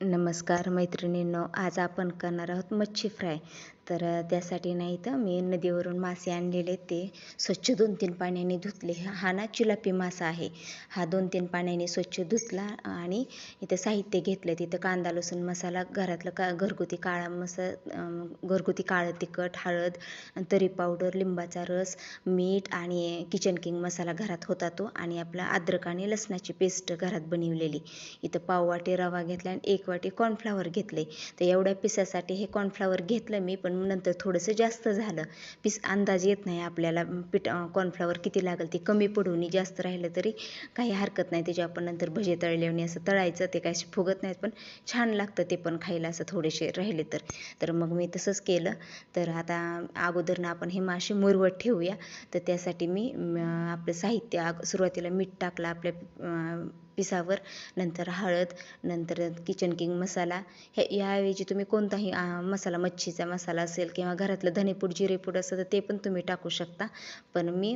नमस्कार मैत्रिणींनो आज आपण करणार आहोत मच्छी फ्राय. तर त्यासाठी नाही तर मी नदीवरून मासे आणलेले ते स्वच्छ दोन तीन पाण्याने धुतले. हा ना चिलापी मासा आहे. हा दोन तीन पाण्याने स्वच्छ धुतला आणि इथं साहित्य घेतलं. तिथं कांदा लसूण मसाला घरातलं का घरगुती काळा मसा घरगुती काळं तिखट हळद तरी पावडर लिंबाचा रस मीठ आणि किचन किंग मसाला घरात होता तो आणि आपला अद्रक आणि लसणाची पेस्ट घरात बनवलेली. इथं पाव वाटी रवा घेतला आणि एक वाटी कॉर्नफ्लावर घेतले. तर एवढ्या पिसासाठी हे कॉर्नफ्लावर घेतलं मी पण नंतर थोडंसं जास्त झालं. पीस अंदाज येत नाही आपल्याला. पीठ कॉर्नफ्लावर किती लागेल ते कमी पडून जास्त राहिलं तरी काही हरकत नाही. त्याच्या आपण नंतर भजे तळल्याने असं तळायचं. ते काय फुगत नाहीत पण छान लागतं ते पण खायला असं थोडेसे राहिले तर. तर मग मी तसंच केलं. तर आता अगोदरनं आपण हे मासे मुरवत ठेवूया. तर त्यासाठी मी आपलं साहित्य सुरुवातीला मीठ टाकलं. आपल्या पिसावर नंतर हळद नंतर किचन किंग मसाला. हे याऐवजी तुम्ही कोणताही मसाला मच्छीचा मसाला असेल किंवा घरातलं धनेपूड जिरेपूड असं तर ते पण तुम्ही टाकू शकता. पण मी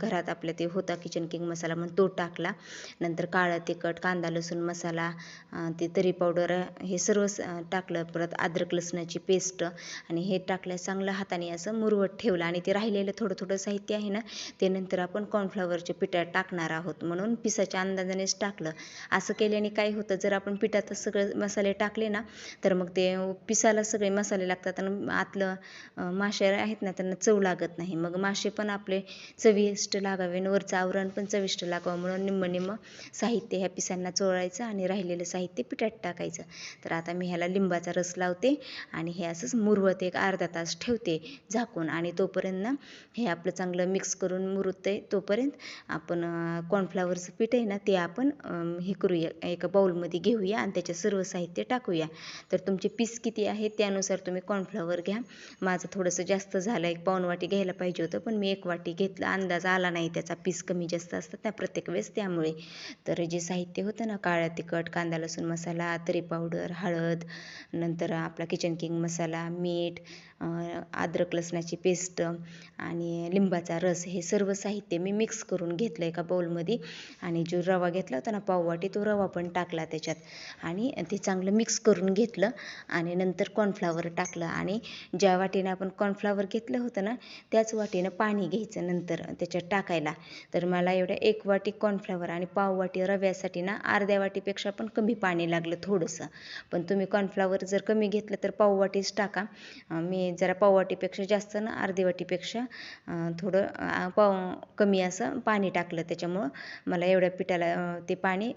घरात आपल्या ते होता किचन किंग मसाला म्हणून तो टाकला. नंतर काळं तिखट कांदा लसूण मसाला ते तरी पावडर हे सर्व टाकलं. परत अद्रक लसणाची पेस्ट आणि हे टाकल्यास चांगलं हाताने असं मुरवत ठेवलं. आणि ते राहिलेलं थोडं थोडं साहित्य आहे ना ते नंतर आपण कॉर्नफ्लॉवरच्या पिठात टाकणार आहोत. म्हणून पिसाच्या अंदाजाने टाकलं. असं केल्याने काय होतं जर आपण पिठात सगळे मसाले टाकले ना तर मग ते पिसाला सगळे मसाले लागतात आणि आतलं मासे आहेत ना त्यांना चव लागत नाही. मग मासे पण आपले चविष्ट लागावे आणि वरचं आवरण पण चविष्ट लागावं म्हणून निम्म निम्म साहित्य ह्या पिसांना चोळायचं आणि राहिलेलं साहित्य पिठात टाकायचं. तर आता मी ह्याला लिंबाचा रस लावते आणि हे असंच मुरवत एक अर्धा तास ठेवते झाकून आणि तोपर्यंत ना हे आपलं चांगलं मिक्स करून मुरवते तोपर्यंत आपण कॉर्नफ्लावरचं पीठ आहे ना ते आपण हे करूया एका बाऊलमध्ये घेऊया आणि त्याच्या सर्व साहित्य टाकूया. तर तुमचे पीस किती आहे त्यानुसार तुम्ही कॉर्नफ्लॉवर घ्या. माझं थोडंसं जास्त झालं एक पाऊन वाटी घ्यायला पाहिजे होतं पण मी एक वाटी घेतलं अंदाज आला नाही त्याचा. पीस कमी जास्त असतात त्या प्रत्येक वेळेस त्यामुळे. तर जे साहित्य होतं ना काळा तिखट कांदा लसूण मसाला तरी पावडर हळद नंतर आपला किचन किंग मसाला मीठ अद्रक लसणाची पेस्ट आणि लिंबाचा रस हे सर्व साहित्य मी मिक्स करून घेतलं एका बाऊलमध्ये आणि जो रवा घेतला होता ना पाववाटी तो रवा पण टाकला त्याच्यात. आणि ते चांगलं मिक्स करून घेतलं आणि नंतर कॉर्नफ्लावर टाकलं. आणि ज्या वाटीनं आपण कॉर्नफ्लावर घेतलं होतं ना त्याच वाटीनं पाणी घ्यायचं नंतर त्याच्यात टाकायला. तर मला एवढ्या एक वाटी कॉर्नफ्लावर आणि पाव वाटी रव्यासाठी ना अर्ध्या वाटीपेक्षा पण कमी पाणी लागलं थोडंसं. पण तुम्ही कॉर्नफ्लावर जर कमी घेतलं तर पाव वाटीच टाका मी जरा पाववाटीपेक्षा जास्त ना अर्धी वाटीपेक्षा थोडं पाव कमी असं पाणी टाकलं. त्याच्यामुळं मला एवढ्या पिठाला ते पाणी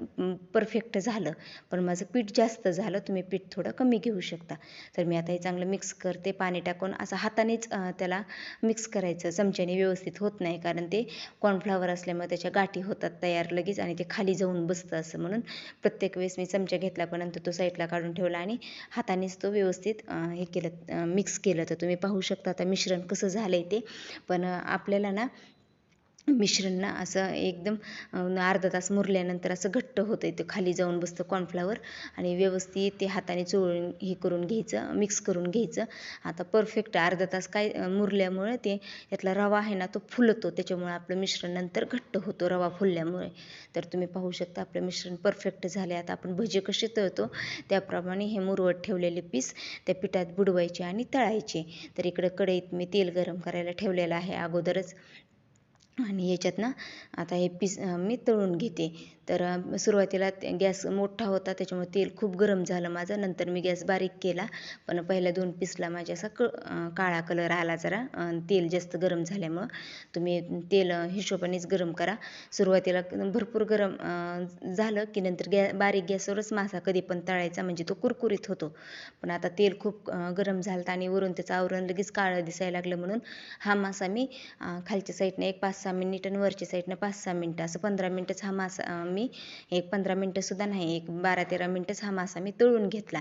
परफेक्ट झालं. पण माझं पीठ जास्त झालं तुम्ही पीठ थोडं कमी घेऊ शकता. तर मी आता हे चांगलं मिक्स करते पाणी टाकून असं हातानेच त्याला मिक्स करायचं. चमच्याने व्यवस्थित होत नाही कारण ते कॉर्नफ्लावर असल्यामुळे त्याच्या गाठी होतात तयार लगेच आणि ते खाली जाऊन बसतं असं म्हणून प्रत्येक वेळेस मी चमचा घेतला पण नंतर तो साईडला काढून ठेवला आणि हातानेच तो व्यवस्थित हे केलं मिक्स केलं. तर तुम्ही पाहू शकता आता मिश्रण कसं झालं आहे ते. पण आपल्याला ना मिश्रण ना असं एकदम अर्धा तास मुरल्यानंतर असं घट्ट होतं आहे ते खाली जाऊन बसतं कॉर्नफ्लावर आणि व्यवस्थित ते हाताने चोळून हे करून घ्यायचं मिक्स करून घ्यायचं. आता परफेक्ट अर्धा तास काय मुरल्यामुळे ते यातला रवा आहे ना तो फुलतो त्याच्यामुळे आपलं मिश्रण नंतर घट्ट होतो रवा फुलल्यामुळे. तर तुम्ही पाहू शकता आपलं मिश्रण परफेक्ट झाले आता आपण भजी कसे तळतो त्याप्रमाणे हे मुरवत ठेवलेले पीस त्या पिठात बुडवायचे आणि तळायचे. तर इकडं कढईत मी तेल गरम करायला ठेवलेलं आहे. अगोदरच आणि याच्यात ना आता हे पीस मी तळून घेते. तर सुरुवातीला गॅस मोठा होता त्याच्यामुळे तेल खूप गरम झालं माझं. नंतर मी गॅस बारीक केला पण पहिल्या दोन पीसला माझ्या असा क काळा कलर आला जरा तेल जास्त गरम झाल्यामुळं. तुम्ही तेल हिशोबानेच गरम करा. सुरुवातीला भरपूर गरम झालं की नंतर गॅ बारीक गॅसवरच मासा कधी पण तळायचा म्हणजे तो कुरकुरीत होतो. पण आता तेल खूप गरम झालं आणि वरून त्याचं आवरण लगेच काळं दिसायला लागलं म्हणून हा मासा मी खालच्या साईडनं एक पाच सहा मिनिट आणि वरच्या साईडनं पाच सहा मिनटं असं पंधरा मिनटंच हा मासा मी एक पंधरा मिनटंसुद्धा नाही एक बारा तेरा मिनटंच हा मासा मी तळून घेतला.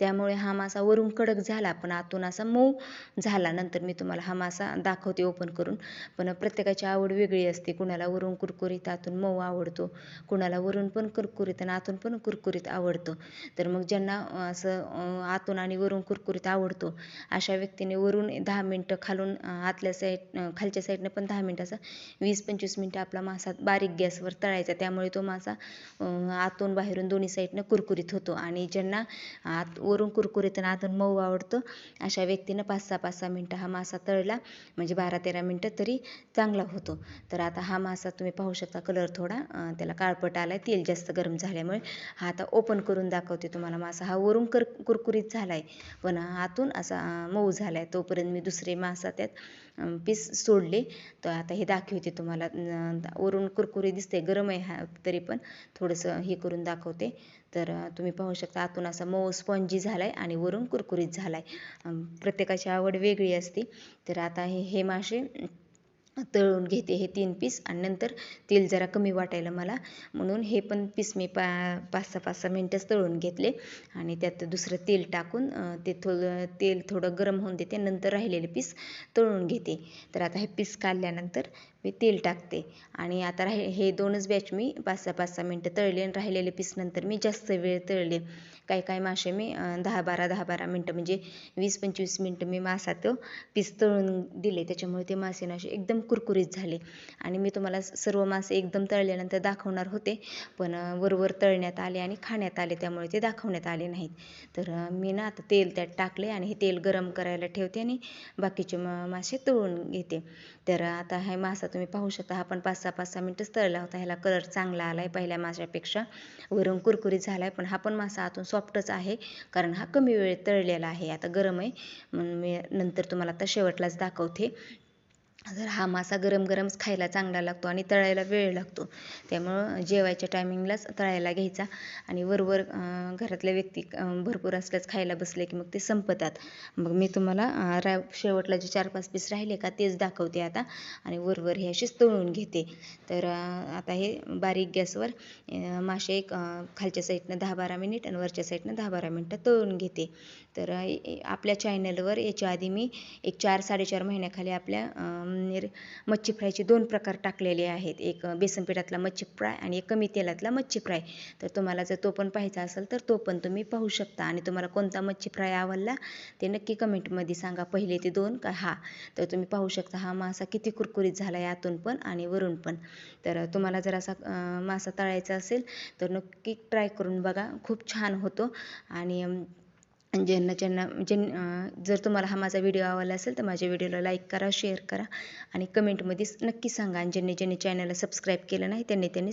त्यामुळे हा मासा वरून कडक झाला पण आतून असा मऊ झाला. नंतर मी तुम्हाला हा मासा दाखवते ओपन करून. पण प्रत्येकाची आवड वेगळी असते. कुणाला वरून कुरकुरीत आतून मऊ आवडतो. कुणाला वरून पण कुरकुरीत आणि आतून पण कुरकुरीत आवडतो. तर मग ज्यांना असं आतून आणि वरून कुरकुरीत आवडतो अशा व्यक्तीने वरून दहा मिनटं खालून आतल्या साईड खालच्या साईडनं पण दहा मिनटं असं वीस पंचवीस मिनटं आपला मासा बारीक गॅसवर तळायचा. त्यामुळे तो मासा असा आतून बाहेरून दोन्ही साईडनं कुरकुरीत होतो. आणि ज्यांना आत वरून कुरकुरीत आणि आतून मऊ आवडतो अशा व्यक्तीनं पाच सहा पाच सहा मिनटं हा मासा तळला म्हणजे बारा तेरा मिनटं तरी चांगला होतो. तर आता हा मासा तुम्ही पाहू शकता कलर थोडा त्याला काळपट आलाय तेल जास्त गरम झाल्यामुळे. हा आता ओपन करून दाखवते तुम्हाला मासा. हा वरून कर कुरकुरीत झालाय पण आतून असा मऊ मऊ झालाय. तोपर्यंत मी दुसरे मासा त्यात पीस सोडले. तर आता हे दाखवते तुम्हाला वरून कुरकुरी दिसते गरम आहे हा तरी पण थोडंसं हे करून दाखवते. तर तुम्ही पाहू शकता आतून असा मऊ स्पॉन्जी झालाय आणि वरून कुरकुरीत झालाय. प्रत्येकाची आवड वेगळी असते. तर आता हे हे मासे तळून घेते हे तीन पीस आणि नंतर तेल जरा कमी वाटायला मला. म्हणून हे पण पीस मी पा पाच सहा पाच सहा मिनटंच तळून घेतले. आणि त्यात दुसरं तेल टाकून ते थोडं तेल थोडं गरम होऊन देते. नंतर राहिलेले पीस तळून घेते. तर आता हे पीस काढल्यानंतर मी तेल टाकते. आणि आता राहि हे दोनच बॅच मी पाच सहा पाच सहा मिनटं तळले आणि राहिलेले पीस नंतर मी जास्त वेळ तळले. काही काही मासे मी दहा बारा दहा बारा मिनटं म्हणजे वीस पंचवीस मिनटं मी मासा तो पीस तळून दिले. त्याच्यामुळे ते मासे ना असे एकदम कुरकुरीत झाले. आणि मी तुम्हाला सर्व मासे एकदम तळल्यानंतर दाखवणार होते. पण वरवर तळण्यात आले आणि खाण्यात आले त्यामुळे ते दाखवण्यात आले नाहीत. तर मी ना आता तेल त्यात टाकले आणि हे तेल गरम करायला ठेवते आणि बाकीचे म मासे तळून घेते. तर आता हे मासा तुम्ही पाहू शकता हा पण पाच सहा पाच सहा मिनटंच तळला होता. ह्याला कलर चांगला आला आहे पहिल्या माशापेक्षा. वरून कुरकुरीत झाला आहे पण हा पण मासा आतून सॉफ्टच आहे. कारण हा कमी वेळ तळलेला आहे. आता गरम आहे. म्हणून मी नंतर तुम्हाला आता शेवटलाच दाखवते. जर हा मासा गरम गरमच खायला चांगला लागतो आणि तळायला वेळ लागतो त्यामुळं जेवायच्या टायमिंगलाच तळायला घ्यायचा आणि वरवर घरातल्या व्यक्ती भरपूर असल्याच खायला बसले की मग ते संपतात. मग मी तुम्हाला रा शेवटला जे चार पाच पीस राहिले का तेच दाखवते आता आणि वरवर हे असेच तळून घेते. तर आता हे बारीक गॅसवर मासे एक खालच्या साईडनं दहा बारा मिनिट आणि वरच्या साईडनं दहा बारा मिनटं तळून घेते. तर आपल्या चॅनलवर याच्या आधी मी एक चार साडेचार महिन्याखाली आपल्या मच्छी फ्रायचे दोन प्रकार टाकलेले आहेत. एक बेसन पिठातला मच्छी फ्राय आणि एक कमी तेलातला मच्छी फ्राय तर तुम्हाला जर तो पण पाहायचा असेल तर तो पण तुम्ही पाहू शकता. आणि तुम्हाला कोणता मच्छी फ्राय आवडला ते नक्की कमेंटमध्ये सांगा. पहिले ते दोन का हा? तर तुम्ही पाहू शकता हा मासा किती कुरकुरीत झाला आहे आतून पण आणि वरून पण. तर तुम्हाला जर असा मासा तळायचा असेल तर नक्की ट्राय करून बघा. खूप छान होतो. आणि ज्यांना ज्यांना ज्यां जर तुम्हाला हा माझा व्हिडिओ आवडला असेल तर माझ्या व्हिडिओला लाईक करा शेअर करा आणि कमेंटमध्ये नक्की सांगा. आणि ज्यांनी ज्यांनी चॅनलला सबस्क्राईब केलं नाही त्यांनी त्यांनी